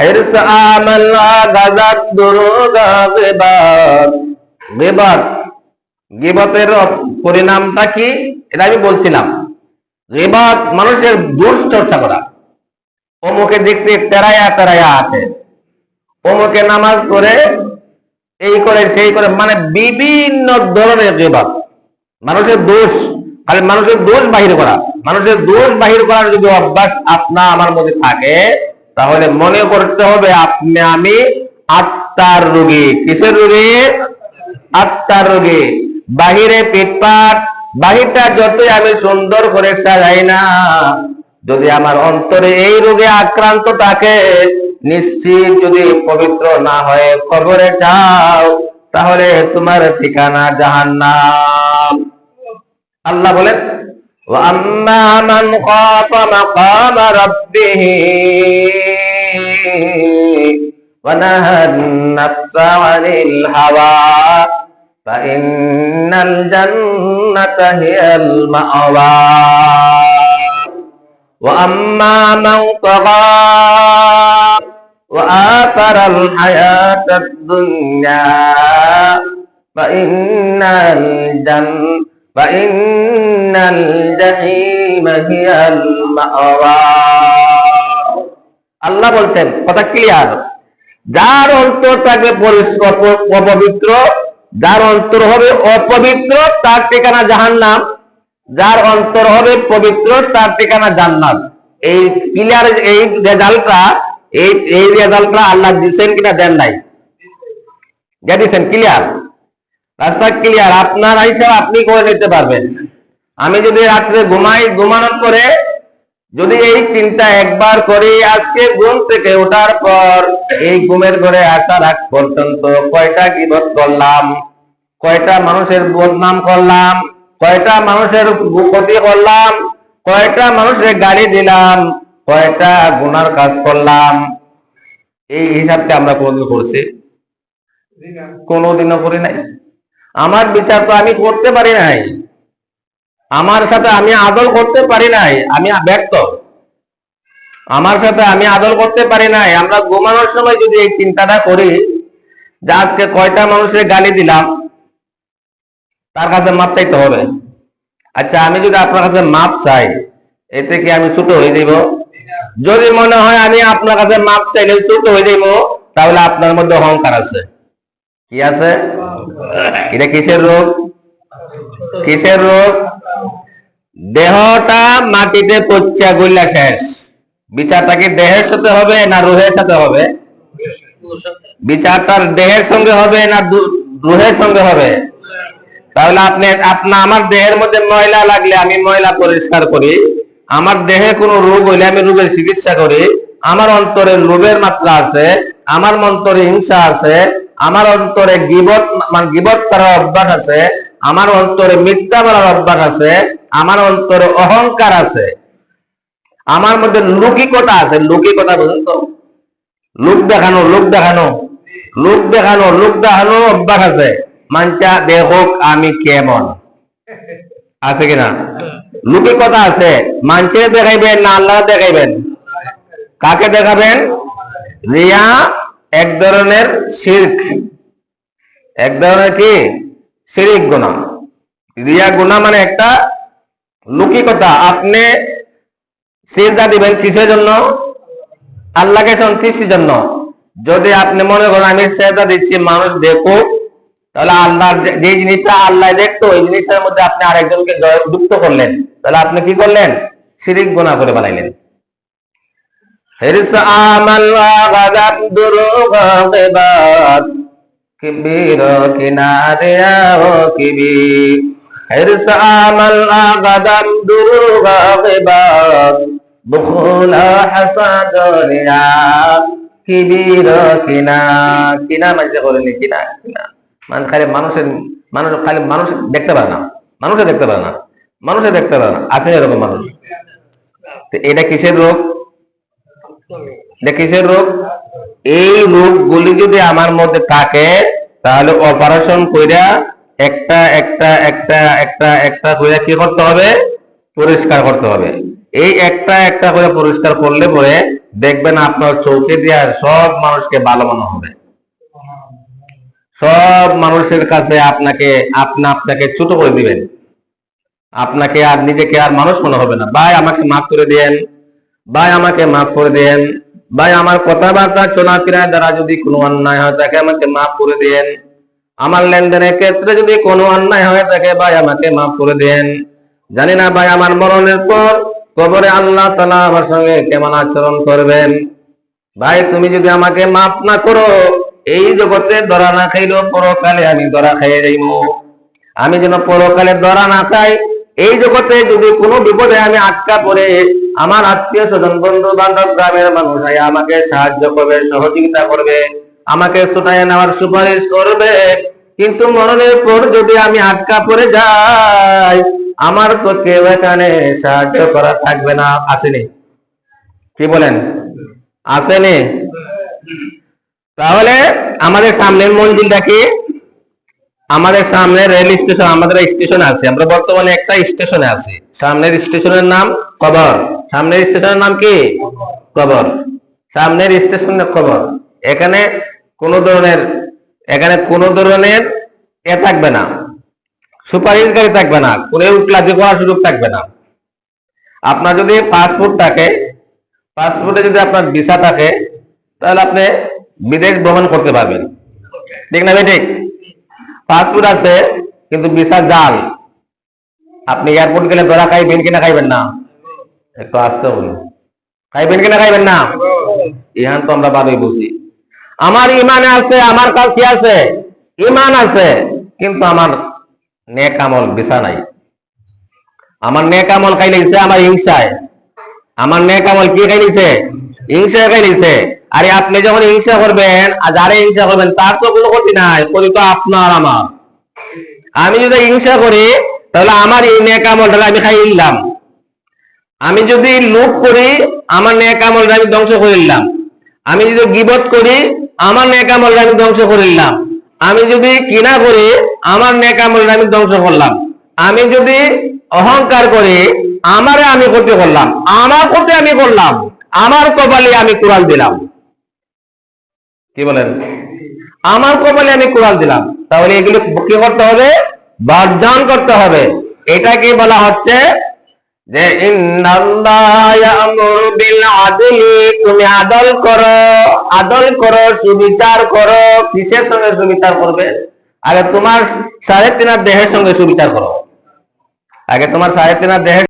হিরস আমাল গাজাত দুরুগা গিবাত গিবাত গিবতের পরিণামটা কি? এটা আমি বলছিলাম। গিবাত মানুষের দোষ চর্চা করা। অমুকে দেখছি তেরায়া তেরায়া আছে অমুকে নামাজ করে এই করে সেই করে মানে বিভিন্ন ধরনের গিবাত। মানুষের দোষ, খালি মানুষের দোষ বাহির করা। মানুষের দোষ বাহির করার যদি অভ্যাস আপনা আমার মধ্যে থাকে তাহলে মনে করতে হবে আপনি, আমি আত্মার রোগী। কিসের রোগী? আত্মার রোগী। বাহিরে পিটপাট বাহিরটা যতই আমি সুন্দর করে সাজাই না, যদি আমার অন্তরে এই রোগে আক্রান্ত থাকে, নিশ্চিত যদি পবিত্র না হয়ে, কবরে যাও, তাহলে তোমার ঠিকানা জাহান্নাম। আল্লাহ বলেন وأما من خاف مقام ربه ونهى النفس عن الهوى فإن الجنة هي المأوى. وأما من طغى وآثر الحياة الدنيا فإن الجنة فإن الجحيم هي المأوى আল্লাহ বলছেন কথা ক্লিয়ার যার অন্তর থাকবে পরিষ্কার অপবিত্র যার অন্তর হবে অপবিত্র তার ঠিকানা জাহান্নাম যার অন্তর হবে পবিত্র তার ঠিকানা জান্নাত এই ক্লিয়ার এই রেজাল্টটা এই এই রেজাল্টটা আল্লাহ দিচ্ছেন কিনা দেন নাই দিয়ে দিচ্ছেন ক্লিয়ার রাস্তা ক্লিয়ার আপনার হিসাব আপনি করে নিতে পারবেন। আমি যদি রাত্রে ঘুমাই, ঘুমানোর পরে যদি এই চিন্তা একবার করি, আজকে ঘুম থেকে ওঠার পর এই ঘুমের ঘরে আসার আগ পর্যন্ত কয়টা গিবত করলাম, কয়টা মানুষের বদনাম করলাম, কয়টা মানুষের ক্ষতি করলাম, কয়টা মানুষের গাড়ি দিলাম, কয়টা গুনার কাজ করলাম, এই হিসাবটা আমরা কোনদিন করছি? কোনোদিনও করি নাই? আমার বিচার তো আমি করতে পারি নাই। আমার সাথে আমি আদল করতে পারি নাই, আমি ব্যর্থ আমার সাথে আমি আদল করতে পারি নাই, আমরা ঘুমানোর সময় যদি এই চিন্তাটা করি যে আজকে কয়টা মানুষের গালি দিলাম, তার কাছে মাপ চাইতে হবে। আচ্ছা আমি যদি আপনার কাছে মাপ চাই এতে কি আমি ছোট হয়ে যাব যদি মনে হয় আমি আপনার কাছে মাপ চাইলে ছোট হয়ে যাব তাহলে আপনার মধ্যে অহংকার আছে। কি আছে? এটা কিসের রোগ? কিসের রোগ? দেহটা মাটিতে পচ্চা গুল্লা শেষ। বিচারটা কি দেহের সাথে হবে না রুহের সাথে হবে? দেহের সঙ্গে হবে না রুহের সঙ্গে হবে? তাহলে আপনি, আপনা, আমার দেহের মধ্যে ময়লা লাগলে আমি ময়লা পরিষ্কার করি। আমার দেহে কোনো রোগ হইলে আমি রোগের চিকিৎসা করি। আমার অন্তরে লোভের মাত্রা আছে, আমার অন্তরে হিংসা আছে আমার অন্তরে গিবত মানে গিবত করার অভ্যাস আছে, আমার অন্তরে মিথ্যা বলার অভ্যাস আছে, আমার অন্তরে অহংকার আছে, আমার মধ্যে লৌকিকতা আছে, লৌকিকতা বুঝুন তো? লোক দেখানো লোক দেখানো লোক দেখানো লোক দেখানো অভ্যাস আছে, মানচা দেখুক আমি কেমন। আছে কিনা? লোকে কথা আছে মানছে দেখাইবেন না আল্লাহ দেখাইবেন? কাকে দেখাবেন? রিয়া এক ধরনের শির্ক। এক ধরনের কি? শিরিক গুণা। রিয়া গুণা মানে একটা আপনি দিবেন কিসের জন্য? আল্লাহকে সন্তুষ্টির জন্য। যদি আপনি মনে করেন, আমি সেজদা দিচ্ছি মানুষ দেখুক, তাহলে আল্লাহ যে জিনিসটা আল্লাহ দেখতো, ওই জিনিসটার মধ্যে আপনি আরেকজনকে যুক্ত করলেন। তাহলে আপনি কি করলেন? শিরিক গুণা করে বানাইলেন। হিরস আমাল ওয়াগাদাত দুরুগাত কিবির কিনারে ও কিবির। হিরস আমাল ওয়াগাদাত দুরুগাত বুখুলা হাসাদ রিয়া কিবির কিনা। কিনা মানে করেনি কিনা কিনা। মানে খালি মানুষের, মানুষ খালি মানুষ দেখতে পারে না। মানুষে দেখতে পারে না। মানুষে দেখতে পারে না। আছে এরকম মানুষ। এটা কিসের রোগ? এটা কিসের রোগ? এই রোগগুলি যদি আমার মধ্যে থাকে, তাহলে অপারেশন কইরা একটা একটা একটা একটা একটা কইরা কি করতে হবে? পরিষ্কার করতে হবে। এই একটা একটা করে পরিষ্কার করলে পরে দেখবেন আপনার সব মানুষকে ভালো মনে হবে। সব মানুষের কাছে আপনাকে, আপনা আপনাকে ছোট করে দিবেন। আপনাকে আর নিজেকে আর মানুষ মনে হবে না। ভাই, আমাকে মাফ করে দেন ভাই, আমাকে মাফ করে দেন ভাই, আমার কথাবার্তা চলাফেরা দ্বারা যদি কোনো অন্যায় হয়, তাকে আমাকে মাফ করে দেন আমার লেনদেনের ক্ষেত্রে যদি কোনো অন্যায় হয়ে থাকে ভাই, আমাকে মাফ করে দেন জানি না ভাই, আমার মরণের পর কবরে আল্লাহ তালা আমার সঙ্গে কেমন আচরণ করবেন। ভাই, তুমি যদি আমাকে মাফ না করো, এই জগতে ধরা না খাইলেও পরকালে আমি ধরা খাইয়ে যাইব আমি যেন পরকালে ধরা না খাই এই জগতে যদি কোনো বিপদে আমি আটকা পড়ে, আমার আত্মীয় স্বজন বন্ধু বান্ধব গ্রামের মানুষ আমাকে সাহায্য করবে, সহযোগিতা করবে, আমাকে ছোটায় নেওয়ার সুপারিশ করবে। কিন্তু মরণের পর যদি আমি আটকা পড়ে যাই, আমার তো কেউ এখানে সাহায্য করা থাকবে না। আসেনি। কি বলেন? আসেনি? তাহলে আমাদের সামনের মন্দিরটা কি? আমাদের সামনে রেল স্টেশন আমাদের স্টেশন আছে। আমরা বর্তমানে একটা স্টেশনে আছি। সামনের স্টেশনের নাম কবর। সামনের স্টেশনের নাম কি? কবর। সামনের স্টেশনের কবর। এখানে কোন ধরনের, এখানে কোন ধরনের এ থাকবে না। সুপারিশকারী থাকবে না। কোনো উঠলাজি করার সুযোগ থাকবে না। আপনার যদি পাসপোর্ট থাকে পাসপোর্টে যদি আপনার ভিসা থাকে, তাহলে আপনি বিদেশ ভ্রমণ করতে পারবেন। ঠিক না ঠিক? পাসপোর্ট আছে, কিন্তু ভিসা জাল। আপনি এয়ারপোর্ট গেলে ধরা খাইবেন কিনা খাইবেন না। একটু আসতে বলুন। খাইবেন কিনা খাইবেন না? ইহান তো আমরা ভালোই বুঝি। আমার ইমানে আছে, আমার কাল কি আছে, ইমান আছে, কিন্তু আমার নেক আমল ভিসা নাই। আমার নেক আমল খাই নিছে আমার হিংসায়। আমার নেক আমল কি খাই নিছে হিংসা খাই নিছে আরে আপনি যখন হিংসা করবেন, আর যারা হিংসা করবেন, তার তো কোনো ক্ষতি নাই, ক্ষতি তো আপনার, আমার। আমি যদি হিংসা করি, তাহলে আমার এই নেক আমলটা আমি খাই নিলাম। আমি যদি লোভ করি, আমার নেক আমলটা আমি ধ্বংস করে নিলাম। আমি যদি গিবত করি, আমার নেক আমলটা আমি ধ্বংস করে নিলাম। আমি যদি কিনা করি, আমার নেক আমলটা আমি ধ্বংস করলাম। আমি যদি অহংকার করি, আমারে আমি ক্ষতি করলাম। আমার ক্ষতি আমি করলাম। আমার কপালে আমি কোরআন দিলাম। কি বলেন? আমার কপালে আমি কোরআন দিলাম। তাহলে এগুলো কি করতে হবে? বর্জন করতে হবে। এটা কি বলা হচ্ছে যে তুমি আদল করো আদল করো, সুবিচার করো। কিসের সঙ্গে সুবিচার করবে? আগে তোমার সাড়ে তিনার দেহের সঙ্গে সুবিচার করো। আগে তোমার সাড়ে তিনার দেহের